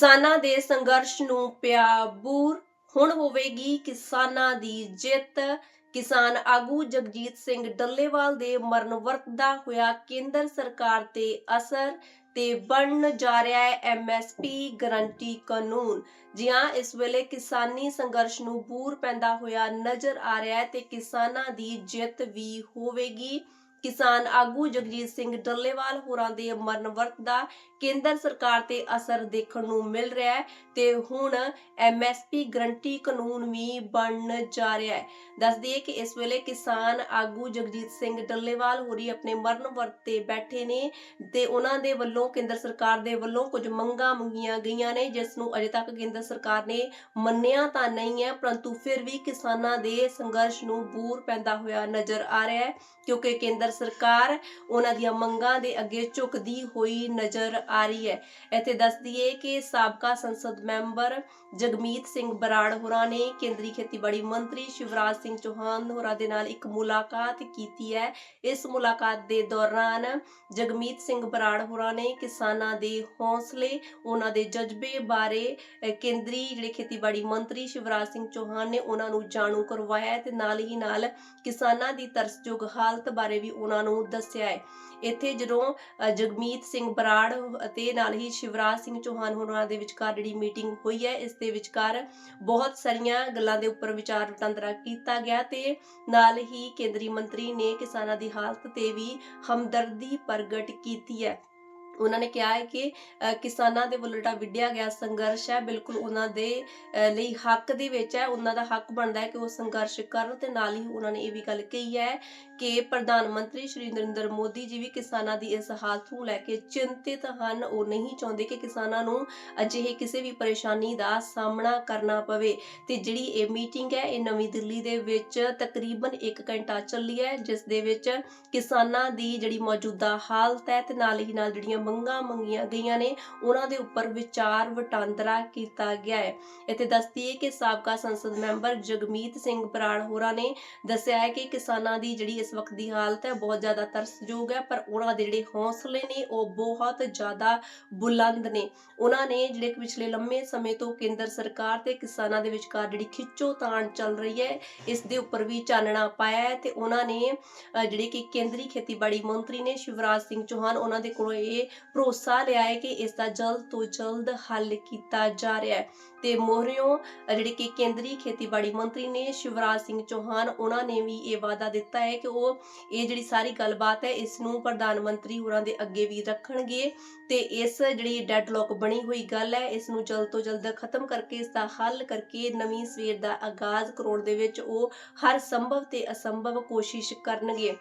ਕਿਸਾਨਾਂ ਦੇ ਸੰਘਰਸ਼ ਨੂੰ ਪਿਆ ਬੂਰ ਹੁਣ ਹੋਵੇਗੀ ਕਿਸਾਨਾਂ ਦੀ ਜਿੱਤ। ਕਿਸਾਨ ਆਗੂ ਜਗਜੀਤ ਸਿੰਘ ਡੱਲੇਵਾਲ ਦੇ ਮਰਨ ਵਰਤ ਦਾ ਹੋਇਆ ਕੇਂਦਰ ਸਰਕਾਰ ਤੇ ਅਸਰ ਤੇ ਬਣਨ ਜਾ ਰਿਹਾ ਹੈ ਐਮਐਸਪੀ ਗਰੰਟੀ ਕਾਨੂੰਨ। ਜੀ ਹਾਂ ਇਸ ਵੇਲੇ ਕਿਸਾਨੀ ਸੰਘਰਸ਼ ਨੂੰ ਬੂਰ ਪੈਂਦਾ ਹੋਇਆ ਨਜ਼ਰ ਆ ਰਿਹਾ ਹੈ ਤੇ ਕਿਸਾਨਾਂ ਦੀ ਜਿੱਤ ਵੀ ਹੋਵੇਗੀ। ਕਿਸਾਨ ਆਗੂ ਜਗਜੀਤ ਸਿੰਘ ਡੱਲੇਵਾਲ ਹੋਰਾਂ ਦੇ ਮਰਨ ਦਾ ਕੇਂਦਰ ਸਰਕਾਰ ਤੇ ਅਸਰ ਦੇਖਣ ਨੂੰ ਮਿਲ ਰਿਹਾ ਹੈ ਤੇ ਹੁਣ ਐਮਐਸਪੀ ਗਰੰਟੀ ਕਾਨੂੰਨ ਵੀ ਬਣਨ ਜਾ ਰਿਹਾ ਹੈ। ਦੱਸ ਦਈਏ ਕਿ ਇਸ ਵੇਲੇ ਕਿਸਾਨ ਆਗੂ ਜਗਜੀਤ ਸਿੰਘ ਡੱਲੇਵਾਲ ਹੋਰੀ ਆਪਣੇ ਮਰਨ ਤੇ ਬੈਠੇ ਨੇ ਤੇ ਉਹਨਾਂ ਦੇ ਵੱਲੋਂ ਕੇਂਦਰ ਸਰਕਾਰ ਦੇ ਵੱਲੋਂ ਕੁਝ ਮੰਗਾਂ ਮੰਗੀਆਂ ਗਈਆਂ ਨੇ, ਜਿਸ ਨੂੰ ਅਜੇ ਤੱਕ ਕੇਂਦਰ ਸਰਕਾਰ ਨੇ ਮੰਨਿਆ ਤਾਂ ਨਹੀਂ ਹੈ, ਪਰੰਤੂ ਫਿਰ ਵੀ ਕਿਸਾਨਾਂ ਦੇ ਸੰਘਰਸ਼ ਨੂੰ ਬੂਰ ਪੈਂਦਾ ਹੋਇਆ ਨਜ਼ਰ ਆ ਰਿਹਾ ਹੈ, ਕਿਉਂਕਿ ਕੇਂਦਰ ਸਰਕਾਰ ਉਹਨਾਂ ਦੀਆਂ ਮੰਗਾਂ ਦੇ ਅੱਗੇ ਝੁਕਦੀ ਹੋਈ ਨਜ਼ਰ ਆ ਰਹੀ ਹੈ। ਇੱਥੇ ਦੱਸ ਦਈਏ ਕਿ ਸਾਬਕਾ ਸੰਸਦ ਮੈਂਬਰ ਜਗਮੀਤ ਸਿੰਘ ਬਰਾੜ ਹੋਰਾਂ ਨੇ ਕੇਂਦਰੀ ਖੇਤੀਬਾੜੀ ਮੰਤਰੀ ਸ਼ਿਵਰਾਜ ਸਿੰਘ ਚੌਹਾਨ ਹੋਰਾਂ ਦੇ ਨਾਲ ਇੱਕ ਮੁਲਾਕਾਤ ਕੀਤੀ ਹੈ। ਇਸ ਮੁਲਾਕਾਤ ਦੇ ਦੌਰਾਨ ਜਗਮੀਤ ਸਿੰਘ ਬਰਾੜ ਹੋਰਾਂ ਨੇ ਕਿਸਾਨਾਂ ਦੇ ਹੌਸਲੇ, ਉਹਨਾਂ ਦੇ ਜਜ਼ਬੇ ਬਾਰੇ ਕੇਂਦਰੀ ਜਿਹੜੇ ਖੇਤੀਬਾੜੀ ਮੰਤਰੀ ਸ਼ਿਵਰਾਜ ਸਿੰਘ ਚੌਹਾਨ ਨੇ ਉਹਨਾਂ ਨੂੰ ਜਾਣੂ ਕਰਵਾਇਆ ਤੇ ਨਾਲ ਹੀ ਨਾਲ ਕਿਸਾਨਾਂ ਦੀ ਤਰਸਯੋਗ ਹਾਲਤ ਬਾਰੇ ਵੀ ਉਹਨਾਂ ਨੂੰ ਦੱਸਿਆ ਹੈ। ਇੱਥੇ ਜਦੋਂ ਜਗਮੀਤ ਸਿੰਘ ਬਰਾੜ ਅਤੇ ਨਾਲ ਹੀ ਸ਼ਿਵਰਾਜ ਸਿੰਘ ਚੌਹਾਨ ਹੋਰਾਂ ਦੇ ਵਿਚਕਾਰ ਜਿਹੜੀ ਮੀਟਿੰਗ ਹੋਈ ਹੈ, ਇਸ ਦੇ ਵਿਚਕਾਰ ਬਹੁਤ ਸਾਰੀਆਂ ਗੱਲਾਂ ਦੇ ਉੱਪਰ ਵਿਚਾਰ ਵਟਾਂਦਰਾ ਕੀਤਾ ਗਿਆ ਤੇ ਨਾਲ ਹੀ ਕੇਂਦਰੀ ਮੰਤਰੀ ਨੇ ਕਿਸਾਨਾਂ ਦੀ ਹਾਲਤ ਤੇ ਵੀ ਹਮਦਰਦੀ ਪ੍ਰਗਟ ਕੀਤੀ ਹੈ। ਉਹਨਾਂ ਨੇ ਕਿਹਾ ਹੈ ਕਿ ਕਿਸਾਨਾਂ ਦੇ ਵੱਲੋਂ ਜਿਹੜਾ ਵਿੱਢਿਆ ਗਿਆ ਸੰਘਰਸ਼ ਹੈ, ਬਿਲਕੁਲ ਉਹਨਾਂ ਦੇ ਲਈ ਹੱਕ ਦੇ ਵਿੱਚ ਹੈ, ਉਹਨਾਂ ਦਾ ਹੱਕ ਬਣਦਾ ਹੈ ਕਿ ਉਹ ਸੰਘਰਸ਼ ਕਰਨ ਤੇ ਨਾਲ ਹੀ ਉਹਨਾਂ ਨੇ ਇਹ ਵੀ ਗੱਲ ਕਹੀ ਹੈ ਕਿ ਪ੍ਰਧਾਨ ਮੰਤਰੀ ਸ਼੍ਰੀ ਨਰਿੰਦਰ ਮੋਦੀ ਜੀ ਵੀ ਕਿਸਾਨਾਂ ਦੀ ਇਸ ਹਾਲਤ ਨੂੰ ਲੈ ਕੇ ਚਿੰਤਿਤ ਹਨ। ਉਹ ਨਹੀਂ ਚਾਹੁੰਦੇ ਕਿ ਕਿਸਾਨਾਂ ਨੂੰ ਅਜਿਹੇ ਕਿਸੇ ਵੀ ਪਰੇਸ਼ਾਨੀ ਦਾ ਸਾਹਮਣਾ ਕਰਨਾ ਪਵੇ। ਤੇ ਜਿਹੜੀ ਇਹ ਮੀਟਿੰਗ ਹੈ, ਇਹ ਨਵੀਂ ਦਿੱਲੀ ਦੇ ਵਿੱਚ ਤਕਰੀਬਨ 1 ਘੰਟਾ ਚੱਲੀ ਹੈ, ਜਿਸ ਦੇ ਵਿੱਚ ਕਿਸਾਨਾਂ ਦੀ ਜਿਹੜੀ ਮੌਜੂਦਾ ਹਾਲਤ ਹੈ ਤੇ ਨਾਲ ਹੀ ਨਾਲ ਜਿਹੜੀਆਂ ਮੰਗਾਂ ਮੰਗੀਆਂ ਗਈਆਂ ਨੇ, ਉਹਨਾਂ ਦੇ ਉੱਪਰ ਵਿਚਾਰ ਵਟਾਂਦਰਾ ਕੀਤਾ ਗਿਆ ਹੈ। ਇੱਥੇ ਦੱਸਦੀ ਹੈ ਕਿ ਸਾਬਕਾ ਸੰਸਦ ਮੈਂਬਰ ਜਗਮੀਤ ਸਿੰਘ ਬਰਾੜ ਹੋਰਾਂ ਨੇ ਦੱਸਿਆ ਹੈ ਕਿ ਕਿਸਾਨਾਂ ਦੀ ਜਿਹੜੀ ਇਸ ਵਕਤ ਦੀ ਹਾਲਤ ਹੈ, ਬਹੁਤ ਜ਼ਿਆਦਾ ਤਰਸਯੋਗ ਹੈ, ਪਰ ਉਹਨਾਂ ਦੇ ਜਿਹੜੇ ਹੌਸਲੇ ਨੇ, ਉਹ ਬਹੁਤ ਜ਼ਿਆਦਾ ਬੁਲੰਦ ਨੇ। ਉਹਨਾਂ ਨੇ ਜਿਹੜੇ ਪਿਛਲੇ ਲੰਮੇ ਸਮੇਂ ਤੋਂ ਕੇਂਦਰ ਸਰਕਾਰ ਤੇ ਕਿਸਾਨਾਂ ਦੇ ਵਿਚਕਾਰ ਜਿਹੜੀ ਖਿੱਚੋ ਤਾਣ ਚੱਲ ਰਹੀ ਹੈ, ਇਸ ਦੇ ਉੱਪਰ ਵੀ ਚਾਨਣਾ ਪਾਇਆ ਹੈ ਤੇ ਉਹਨਾਂ ਨੇ ਜਿਹੜੇ ਕਿ ਕੇਂਦਰੀ ਖੇਤੀਬਾੜੀ ਮੰਤਰੀ ਨੇ ਸ਼ਿਵਰਾਜ ਸਿੰਘ ਚੌਹਾਨ, ਉਹਨਾਂ ਦੇ ਕੋਲੋਂ ਇਹ ਭਰੋਸਾ ਲਿਆ ਹੈ ਕਿ ਇਸ ਦਾ ਜਲਦ ਤੋਂ ਜਲਦ ਹੱਲ ਕੀਤਾ ਜਾ ਰਿਹਾ ਹੈ। ਤੇ ਮੋਹਰਿਓਂ ਜਿਹੜੇ ਕਿ ਕੇਂਦਰੀ ਖੇਤੀਬਾੜੀ ਮੰਤਰੀ ਨੇ ਸ਼ਿਵਰਾਜ ਸਿੰਘ ਚੌਹਾਨ, ਉਹਨਾਂ ਨੇ ਵੀ ਇਹ ਵਾਅਦਾ ਦਿੱਤਾ ਹੈ ਕਿ ਉਹ ਇਹ ਜਿਹੜੀ ਸਾਰੀ ਗੱਲਬਾਤ ਹੈ, ਇਸ ਨੂੰ ਪ੍ਰਧਾਨ ਮੰਤਰੀ ਹੋਰਾਂ ਦੇ ਅੱਗੇ ਵੀ ਰੱਖਣਗੇ। ਤੇ ਇਸ ਜਿਹੜੀ ਡੈਡਲੌਕ ਬਣੀ ਹੋਈ ਗੱਲ ਹੈ, ਇਸ ਨੂੰ ਜਲਦ ਤੋਂ ਜਲਦ ਖਤਮ ਕਰਕੇ, ਇਸ ਦਾ ਹੱਲ ਕਰਕੇ ਨਵੀਂ ਸਵੇਰ ਦਾ ਆਗਾਜ਼ ਕਰਾਉਣ ਦੇ ਵਿੱਚ ਉਹ ਹਰ ਸੰਭਵ ਤੇ ਅਸੰਭਵ ਕੋਸ਼ਿਸ਼ ਕਰਨਗੇ।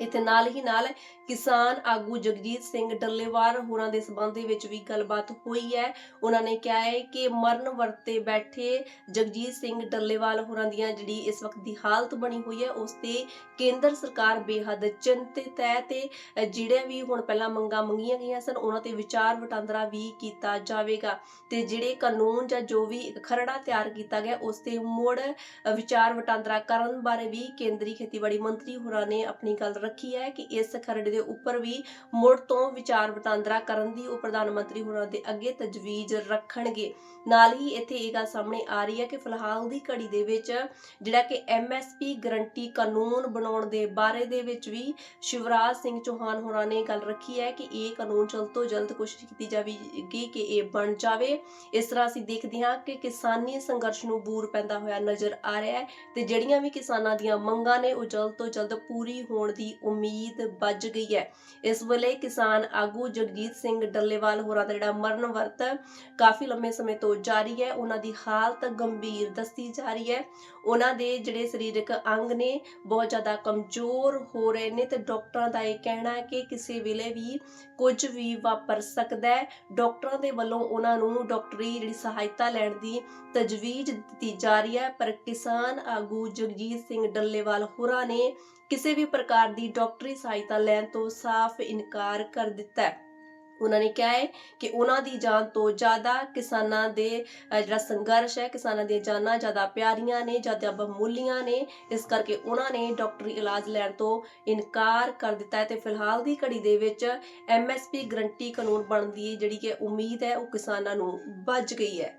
ਇੱਥੇ ਨਾਲ ਹੀ ਨਾਲ ਕਿਸਾਨ ਆਗੂ ਜਗਜੀਤ ਸਿੰਘ ਡੱਲੇਵਾਲ ਹੋਰਾਂ ਦੇ ਸਬੰਧ ਦੇ ਵਿੱਚ ਵੀ ਗੱਲਬਾਤ ਹੋਈ ਹੈ। ਉਹਨਾਂ ਨੇ ਕਿਹਾ ਹੈ ਕਿ ਮਰਨ ਵਰਤੇ ਬੈਠੇ ਜਗਜੀਤ ਸਿੰਘ ਡੱਲੇਵਾਲ ਹੋਰਾਂ ਦੀਆਂ ਜਿਹੜੀ ਇਸ ਵਕਤ ਦੀ ਹਾਲਤ ਬਣੀ ਹੋਈ ਹੈ, ਉਸ ਤੇ ਕੇਂਦਰ ਸਰਕਾਰ ਬੇਹੱਦ ਚਿੰਤਿਤ ਹੈ ਤੇ ਜਿਹੜੇ ਵੀ ਹੁਣ ਪਹਿਲਾਂ ਮੰਗਾਂ ਮੰਗੀਆਂ ਗਈਆਂ ਸਨ, ਉਹਨਾਂ ਤੇ ਵਿਚਾਰ ਵਟਾਂਦਰਾ ਵੀ ਕੀਤਾ ਜਾਵੇਗਾ ਤੇ ਜਿਹੜੇ ਕਾਨੂੰਨ ਜਾਂ ਜੋ ਵੀ ਖਰੜਾ ਤਿਆਰ ਕੀਤਾ ਗਿਆ, ਉਸ ਤੇ ਮੁੜ ਵਿਚਾਰ ਵਟਾਂਦਰਾ ਕਰਨ ਬਾਰੇ ਵੀ ਕੇਂਦਰੀ ਖੇਤੀਬਾੜੀ ਮੰਤਰੀ ਹੋਰਾਂ ਨੇ ਆਪਣੀ ਗੱਲ ਰੱਖੀ ਹੈ ਕਿ ਇਸ ਖਰੜੇ ਦੇ ਉੱਪਰ ਵੀ ਮੁੜ ਤੋਂ ਵਿਚਾਰ ਵਟਾਂਦਰਾ ਕਰਨ ਦੀ ਉਹ ਪ੍ਰਧਾਨ ਮੰਤਰੀ ਹੋਰਾਂ ਦੇ ਅੱਗੇ ਤਜਵੀਜ਼ ਰੱਖਣਗੇ। ਨਾਲ ਹੀ ਇੱਥੇ ਇਹ ਗੱਲ ਸਾਹਮਣੇ ਆ ਰਹੀ ਹੈ ਕਿ ਫਿਲਹਾਲ ਦੀ ਘੜੀ ਦੇ ਵਿੱਚ ਜਿਹੜਾ ਕਿ ਐਮਐਸਪੀ ਗਰੰਟੀ ਕਾਨੂੰਨ ਬਣਾਉਣ ਦੇ ਬਾਰੇ ਦੇ ਵਿੱਚ ਵੀ ਸ਼ਿਵਰਾਜ ਸਿੰਘ ਚੌਹਾਨ ਹੋਰਾਂ ਨੇ ਗੱਲ ਰੱਖੀ ਹੈ ਕਿ ਇਹ ਕਾਨੂੰਨ ਜਲਦ ਤੋਂ ਜਲਦ ਕੋਸ਼ਿਸ਼ ਕੀਤੀ ਜਾਵੇਗੀ ਕਿ ਇਹ ਬਣ ਜਾਵੇ। ਇਸ ਤਰ੍ਹਾਂ ਅਸੀਂ ਦੇਖਦੇ ਹਾਂ ਕਿ ਕਿਸਾਨੀ ਸੰਘਰਸ਼ ਨੂੰ ਬੂਰ ਪੈਂਦਾ ਹੋਇਆ ਨਜ਼ਰ ਆ ਰਿਹਾ ਹੈ ਤੇ ਜਿਹੜੀਆਂ ਵੀ ਕਿਸਾਨਾਂ ਦੀਆਂ ਮੰਗਾਂ ਨੇ ਉਹ ਜਲਦ ਤੋਂ ਜਲਦ ਪੂਰੀ ਹੋਣ ਦੀ ਉਮੀਦ ਵੱਜ ਗਈ ਹੈ। ਇਸ ਵੇਲੇ ਕਿਸਾਨ ਆਗੂ ਜਗਜੀਤ ਸਿੰਘ ਡੱਲੇਵਾਲ ਹੋਰਾਂ ਦਾ ਜਿਹੜਾ ਮਰਨ ਵਰਤ ਕਾਫੀ ਲੰਮੇ ਸਮੇਂ ਤੋਂ ਜਾਰੀ ਹੈ। ਉਹਨਾਂ ਦੀ ਹਾਲਤ ਗੰਭੀਰ ਦੱਸੀ ਜਾ ਰਹੀ ਹੈ। ਉਹਨਾਂ ਦੇ ਜਿਹੜੇ ਸਰੀਰਕ ਅੰਗ ਨੇ ਬਹੁਤ ਜ਼ਿਆਦਾ ਕਮਜ਼ੋਰ ਹੋ ਰਹੇ ਨੇ ਤੇ ਡਾਕਟਰਾਂ ਦਾ ਇਹ ਕਹਿਣਾ ਹੈ ਕਿ ਕਿਸੇ ਵੇਲੇ ਵੀ ਕੁਝ ਵੀ ਵਾਪਰ ਸਕਦਾ ਹੈ। ਡਾਕਟਰਾਂ ਦੇ ਵੱਲੋਂ ਉਹਨਾਂ ਨੂੰ ਡਾਕਟਰੀ ਜਿਹੜੀ ਸਹਾਇਤਾ ਲੈਣ ਦੀ ਤਜਵੀਜ਼ ਦਿੱਤੀ ਜਾ ਰਹੀ ਹੈ। ਪਰ ਕਿਸਾਨ ਆਗੂ ਜਗਜੀਤ ਸਿੰਘ ਡੱਲੇਵਾਲ ਹੋਰਾਂ ਨੇ ਕਿਸੇ ਵੀ ਪ੍ਰਕਾਰ ਦੀ ਡਾਕਟਰੀ ਸਹਾਇਤਾ ਲੈਣ ਤੋਂ ਸਾਫ਼ ਇਨਕਾਰ ਕਰ ਦਿੱਤਾ ਹੈ। ਉਹਨਾਂ ਨੇ ਕਿਹਾ ਹੈ ਕਿ ਉਹਨਾਂ ਦੀ ਜਾਨ ਤੋਂ ਜ਼ਿਆਦਾ ਕਿਸਾਨਾਂ ਦੇ ਜਿਹੜਾ ਸੰਘਰਸ਼ ਹੈ, ਕਿਸਾਨਾਂ ਦੀਆਂ ਜਾਨਾਂ ਜ਼ਿਆਦਾ ਪਿਆਰੀਆਂ ਨੇ, ਜ਼ਿਆਦਾ ਬਹੁਮੁੱਲੀਆਂ ਨੇ। ਇਸ ਕਰਕੇ ਉਹਨਾਂ ਨੇ ਡਾਕਟਰੀ ਇਲਾਜ ਲੈਣ ਤੋਂ ਇਨਕਾਰ ਕਰ ਦਿੱਤਾ ਹੈ ਤੇ ਫਿਲਹਾਲ ਦੀ ਘੜੀ ਦੇ ਵਿੱਚ ਐਮਐਸਪੀ ਗਰੰਟੀ ਕਾਨੂੰਨ ਬਣਨ ਦੀ ਜਿਹੜੀ ਕਿ ਉਮੀਦ ਹੈ ਉਹ ਕਿਸਾਨਾਂ ਨੂੰ ਵੱਜ ਗਈ ਹੈ।